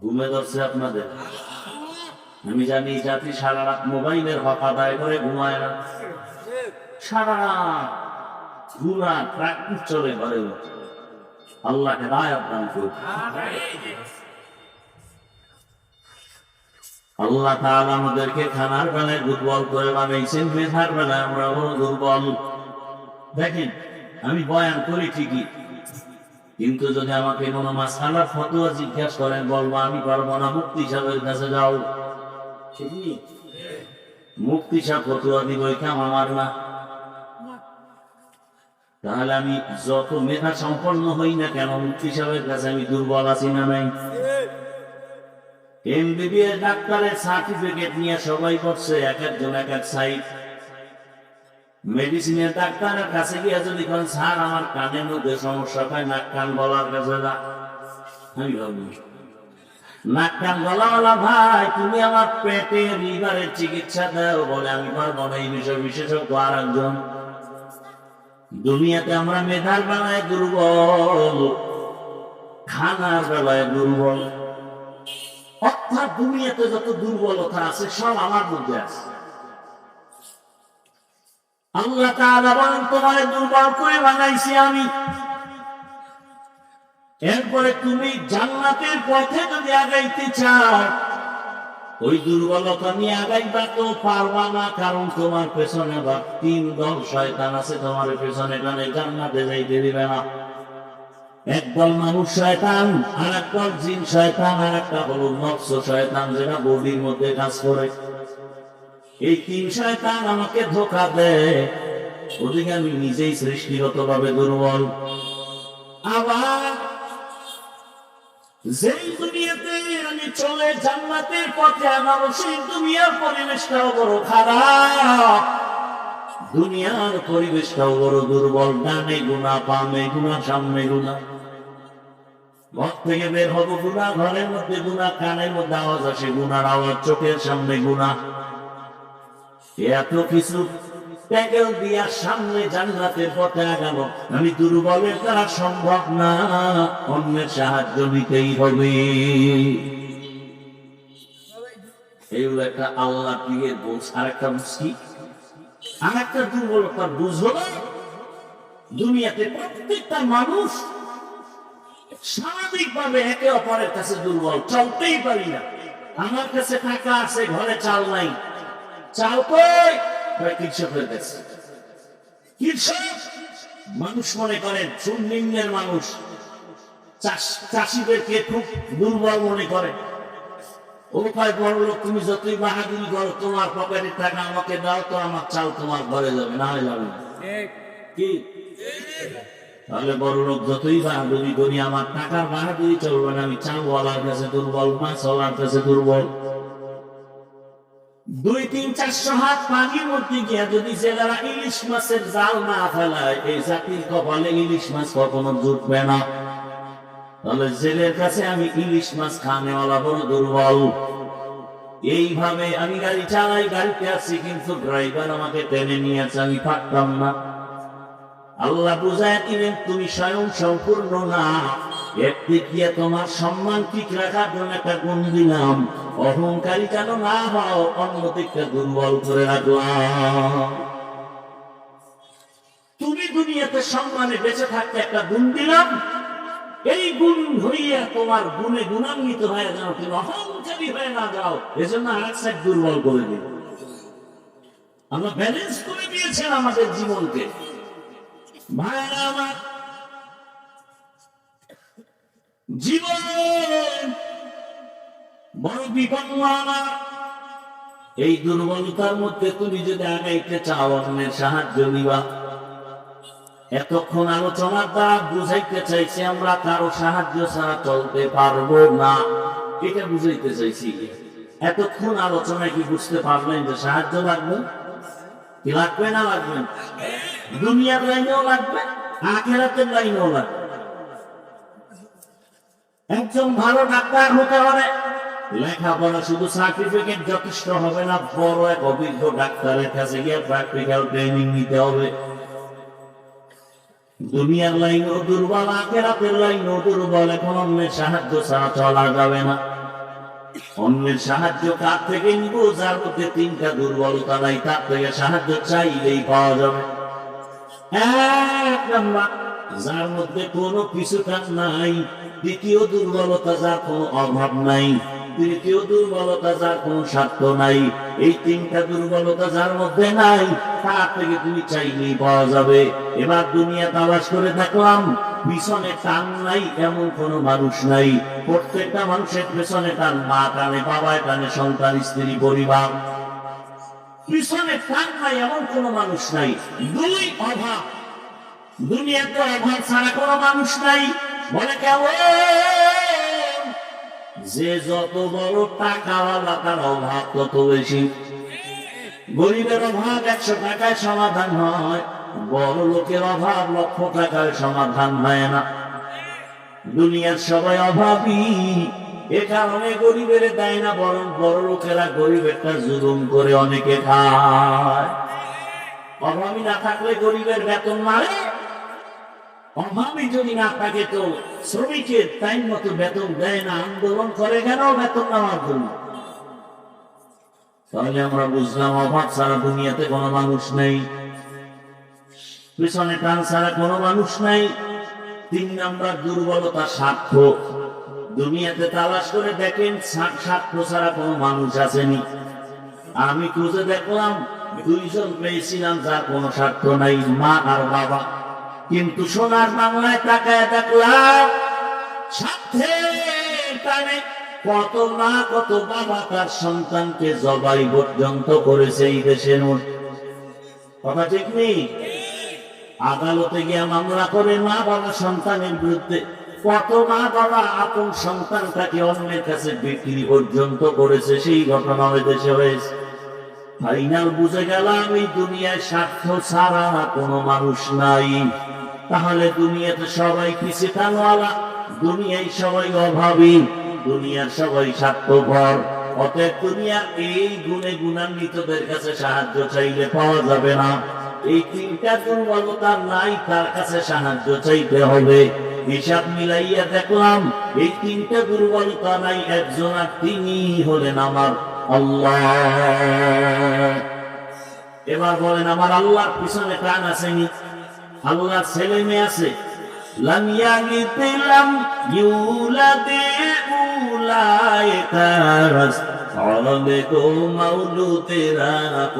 ঘুমে আপনাদের। আমি জানি জাতি সারা রাত মোবাইলের হক আদায় করে ঘুমায় না। সারা রাত ঘুরা ট্রাক চলে ঘরে আল্লাহকে রায় আদান করুন। আল্লাহ তাআলা আমাদেরকে খানার বেলায় দুর্বল করে বানাইছেন, মেধার বেলায় আমরা বড় দুর্বল। দেখেন, আমি বয়ান করি ঠিকই, কিন্তু যদি আমাকে কোনো ফতোয়া জিজ্ঞাসা করেন, বলব, আমি পারব না মুক্তি সাহেবের কাছে যাও। মুক্তি সাহেব ফতোয়া দিব কাম আমার না। তাহলে আমি যত মেধা সম্পন্ন হই না কেন মুক্তি সাহেবের কাছে আমি দুর্বল আছি না নাই? এমবিবিএস ডাক্তারের সার্টিফিকেট নিয়ে সবাই করছে এক একজন, এক এক সাইড। মেডিসিনের ডাক্তারের কাছে গিয়ে যদি কোন, স্যার, আমার কানের মধ্যে সমস্যা পায় নাক কান গলার কাছে নাক কান গলাওয়ালা ভাই, তুমি আমার পেটে লিভারের চিকিৎসা দাও বলে আমি পারব না, এই বিষয় বিশেষজ্ঞ আর একজন। দুনিয়াতে আমরা মেধার বেলায় দুর্বল, খানার বেলায় দুর্বল। অর্থাৎ দুনিয়াতে যত দুর্বলতা আছে, সব আমার মধ্যে আছে। আল্লাহ তাআলা বলেন, তোমার দুর্বল করে বানাইছি আমি। এরপরে তুমি জান্নাতের পথে যদি আগাইতে চাও, ওই দুর্বলতা নিয়ে আগাইবা তো পারবা না, কারণ তোমার পেছনে বা তিন দল শয়তান আছে, তোমার পেছনে টানে জান্নাতে যাইতে দিবে না। একদল মানুষ শয়তান আর একদল জিন শয়তান আর একটা হলো নকশ শয়তান যেটা বডির মধ্যে কাজ করে। এই তিন শয়তান আমাকে ধোকা দেয়। ওদিকে আমি নিজেই সৃষ্টিগত ভাবে দুর্বল। আবার যেই দুনিয়াতে আমি চলে, জান্নাতের পথে আমার সেই দুনিয়ার পরিবেশটাও বড় খারাপ। দুনিয়ার পরিবেশটাও বড় দুর্বল। ডানে গুণা পামে গুণা, সামনে গুণা। ঘর থেকে বের হব গুণা ঘরের মধ্যে গুণা কানের মধ্যে আওয়াজ আসে গুণার আওয়াজ, চোখের সামনে গুণা এত কিছু প্যাকেল সামনে জান্নাতের পথে আমি দুর্বলের দ্বারা সম্ভব না, অন্যের সাহায্য নিতেই হবে। একটা আল্লাহ দিয়ে বোঝ আর একটা বুঝকি আর একটা দুর্বলতা বুঝলো দুনিয়াতে প্রত্যেকটা মানুষ স্বাভাবিক ভাবে একে অপরের কাছে দুর্বল চলতেই পারি না। আমার কাছে টাকা আছে ঘরে চাল নাই। চাল কই? কয় কৃষকের কাছে কৃষক মানুষ মনে করেন সুনিম্নের মানুষ। চাষ- চাষিদেরকে খুব দুর্বল মনে করে। ও কয় বড় লোক তুমি যতই বাহাদুরি করো তোমার পকেটের টাকা আমাকে দাও তো আমার চাল তোমার ঘরে যাবে না যাবে না। কি? তাহলে বড় লোক যতই বাহাদুরি করি, আমার টাকার বাহাদুরি চলবে না। আমি চালওয়ালার কাছে দুর্বল মাছওয়ালার কাছে দুর্বল। দুই, তিন চারশো হাত পানির মধ্যে গিয়া যদি জেলারা ইলিশ মাছের জাল না ফেলায়, এই জাতির কপালে ইলিশ মাছ কখনো জুটবে না। তাহলে জেলের কাছে আমি ইলিশ মাছ খানেওয়ালা বড় দুর্বল। এইভাবে আমি গাড়ি চালাই, গাড়িতে আছি কিন্তু ড্রাইভার আমাকে টেনে নিয়েছে আমি পারতাম না। আল্লাহ বুঝায় দিলেন তুমি স্বয়ং সম্পূর্ণ না। একদিক দিয়ে তোমার সম্মান ঠিক রাখার জন্য একটা গুণ দিলাম। অহংকারী যেন না হও অন্যদিকটা দুর্বল করে রাখলাম। তুমি দুনিয়াতে সম্মানে বেঁচে থাকতে একটা গুণ দিলাম। এই গুণ হইয়া তোমার গুণে গুণান্বিত হয়ে যাও, তুমি অহংকারী হয়ে না যাও, এজন্য আর এক সাইড দুর্বল করে দিল আমরা ব্যালেন্স করে দিয়েছেন আমাদের জীবনকে। ভাইরা আমার জীবন বড় বিপন্ন আমার এই দুর্বলতার মধ্যে তুমি যদি আগাইতে চাও অন্যের সাহায্য নিবা। এতক্ষণ আলোচনার দ্বারা বুঝাইতে চাইছি, আমরা কারও সাহায্য ছাড়া চলতে পারব না। এটা বুঝাইতে চাইছি। এতক্ষণ আলোচনায় কি বুঝতে পারলেন যে সাহায্য লাগবে? কি লাগবে, না লাগবে? দুনিয়ার লাইনেও লাগবে, আখেরাতের লাইনেও লাগবে। একজন ভালো ডাক্তার হতে হলে লেখাপড়া শুধু সার্টিফিকেট যথেষ্ট হবে না, বড় এক অভিজ্ঞ ডাক্তারের কাছে গিয়ে প্র্যাকটিক্যাল ট্রেনিং নিতে হবে। দুনিয়ার লাইনও দুর্বল, আখেরাতের লাইনও দুর্বল, এখন অন্যের সাহায্য ছাড়া চলা যাবে না। অন্যের সাহায্য কার থেকে নিব? যার মধ্যে তিনটা দুর্বলতা নাই, তার থেকে সাহায্য চাইলেই পাওয়া যাবে। এক নাম্বার, যার মধ্যে কোনো কিছুটা নাই। দ্বিতীয় দুর্বলতা যার কোনো অভাব নাই। তৃতীয় দুর্বলতা যার কোনো স্বার্থ নাই। এই তিনটা দুর্বলতা যার মধ্যে নাই থেকে তুমি চাইলেই পাওয়া যাবে। এবার দুনিয়া তালাশ করে দেখলাম, পিছনে টান নাই, এমন কোনো মানুষ নাই। প্রত্যেকটা মানুষের পেছনে টান মা টানে, বাবায় টানে, সন্তান, স্ত্রী, পরিবার। পিছনে টান নাই, এমন কোনো মানুষ নাই। দুই অভাব। দুনিয়াতে অভাব ছাড়া কোনো মানুষ নাই। বলে কেমন? যে যত বড় টাকাওয়ালা, তার অভাব তত বেশি। গরিবের অভাব একশো টাকায় সমাধান হয়, বড় লোকের অভাব লক্ষ টাকায় সমাধান হয় না। দুনিয়ার সবাই অভাবী। এ কারণে গরিবের দেয় না, বরং বড় লোকেরা জুলুম করে অনেকে খায়। না থাকলে গরিবের বেতন মারে। যদি না থাকে তো শ্রমিকের টাইম মতো বেতন দেয় না, আন্দোলন করে কেন বেতন নেওয়ার জন্য? তাহলে আমরা বুঝলাম, অভাব ছাড়া দুনিয়াতে কোনো মানুষ নেই। পিছনে টান ছাড়া কোনো মানুষ নাই। তিন নাম্বার দুর্বলতা স্বার্থ। দুনিয়াতে তালাশ করে দেখেন স্বা- স্বার্থ ছাড়া কোনো মানুষ আসেনি। আমি খুঁজে দেখলাম দুইজন পেয়েছিলাম যার কোনো স্বার্থ নাই, মা আর বাবা। কিন্তু সোনার বাংলায় তাকায় দেখলাম স্বার্থের টানে কত মা, কত বাবা তার সন্তানকে জবাই পর্যন্ত করেছে এই দেশের কথা ঠিক নেই? আদালতে গিয়ে মামলা করে মা বাবা সন্তানের বিরুদ্ধে কত মা বাবা আপন সন্তানটাকে অন্যের কাছে বিক্রি পর্যন্ত করেছে, সেই ঘটনা দেশে হয়েছে। ফাইনাল বুঝে গেলাম, এই দুনিয়ায় স্বার্থ ছাড়া কোনো মানুষ নাই। তাহলে দুনিয়াতে সবাই কিসে টানওয়ালা দুনিয়ায় সবাই অভাবী, দুনিয়ার সবাই স্বার্থপর। অতএব দুনিয়া এই গুণে গুণান্বিতদের কাছে সাহায্য চাইলে পাওয়া যাবে না। এই তিনটা দুর্বলতা নাই, তার কাছে সাহায্য চাইতে হবে। হিসাব মিলাইয়া দেখলাম, এই তিনটা দুর্বলতা নাই, একজন আর তিনি হলেন আমার আল্লাহ। এবার বলেন, আমার আল্লাহর পিছনে প্রাণ আসেনি আল্লাহর ছেলে মেয়ে আছে?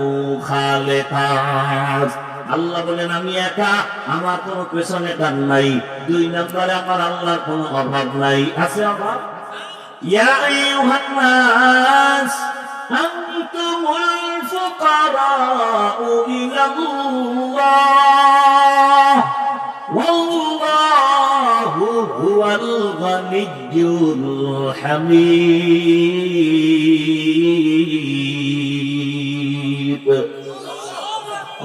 ও খালেকাস আল্লাহ বলেন আমি একা আমার কোনো পেছনে টান নাই দুই নম্বরে আমার আল্লাহর কোনো অভাব নাই আছে অভাব يا أيها الناس أنتم الفقراء إلى الله والله هو الغني الحميد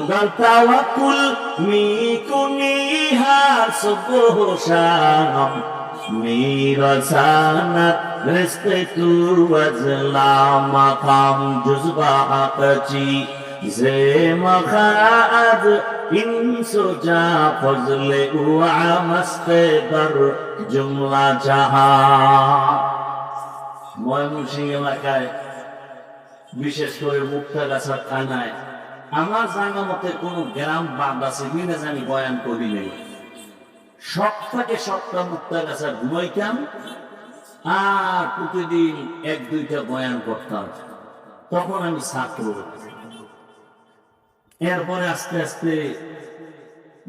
তাওয়াকুল মিকুনিহা সুবহ শাম মিরাসানাত তুর ওয়াজলা মাকাম জুজবা আকাচি মখাদ ইনসু যা ফজলে উয়া মস্তে দর জুমলা জাহা ময়মনসিংহ এলাকায় বিশেষ করে মুক্তাগাছা থানায় আমার জানা মতে কোন গ্রাম বাদ আছে কিনা জানি বয়ান করি নেই। সপ্তাহে সপ্তাহ মুক্তাগাছা ঘুমাইতাম, আর প্রতিদিন এক, দুইটা বয়ান করতাম। তখন আমি ছাত্র। এরপরে আস্তে আস্তে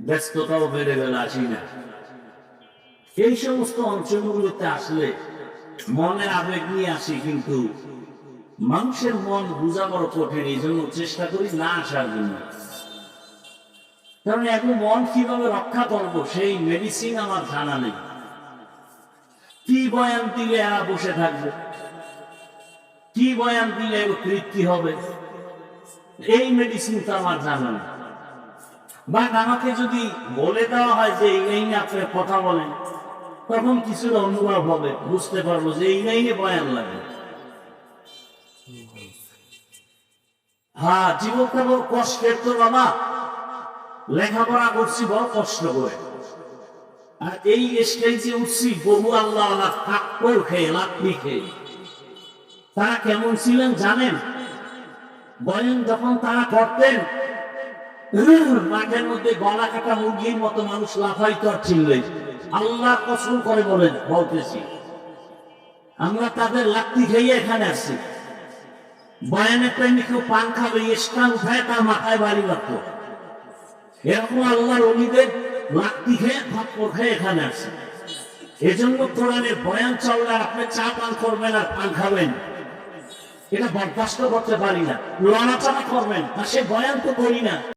ব্যস্ততাও বেড়ে গেল, আসি না। এই সমস্ত অঞ্চলগুলোতে আসলে মনের আবেগ নিয়ে আসি, কিন্তু মানুষের মন বোঝা বড় কঠিন এই জন্য চেষ্টা করি না আসার জন্য। কারণ এখন মন কীভাবে রক্ষা করব, সেই মেডিসিন আমার জানা নেই। কি বয়ান দিলে এরা বসে থাকবে? কি বয়ান দিলে তৃপ্তি হবে? এই মেডিসিন তো আমার জানা নেই। বা আমাকে যদি বলে দেওয়া হয় যে এই লাইনে আপনি কথা বলেন, তখন কিছুটা অনুভব হবে, বুঝতে পারব যে এই লাইনে বয়ান লাগে। হ্যাঁ জীবনটা বড় কষ্টের তো বাবা লেখাপড়া করছি, বড় কষ্ট করে। আর এই স্টেজে উঠছি বহু আল্লাহ আল্লাহ থাপ্পর খেয়ে লাকড়ি খেয়ে। তারা কেমন ছিলেন জানেন? বলেন, যখন তারা করতেন মাঠের মধ্যে গলা কাটা মুরগির মতো মানুষ লাফাইতো আর চিনলেন আল্লাহ কসম করে বলেন, বলতেছি। আমরা তাদের লাকড়ি খেয়ে এখানে আসছি। বয়ানে প্রেমী কেউ পান খাবে স্টান উঠায় তার মাথায় বাড়ি মারত এরকম আল্লাহর অলিদের লাকড়ি খেয়ে থাপ্পর খেয়ে এখানে আসছে এজন্য কোরআনের বয়ান চললে আপনি চা পান করবেন আর পান খাবেন। এটা বরদাস্ত করতে পারি না, লড়াচড়া করবেন তা সে বয়ান তো করি না।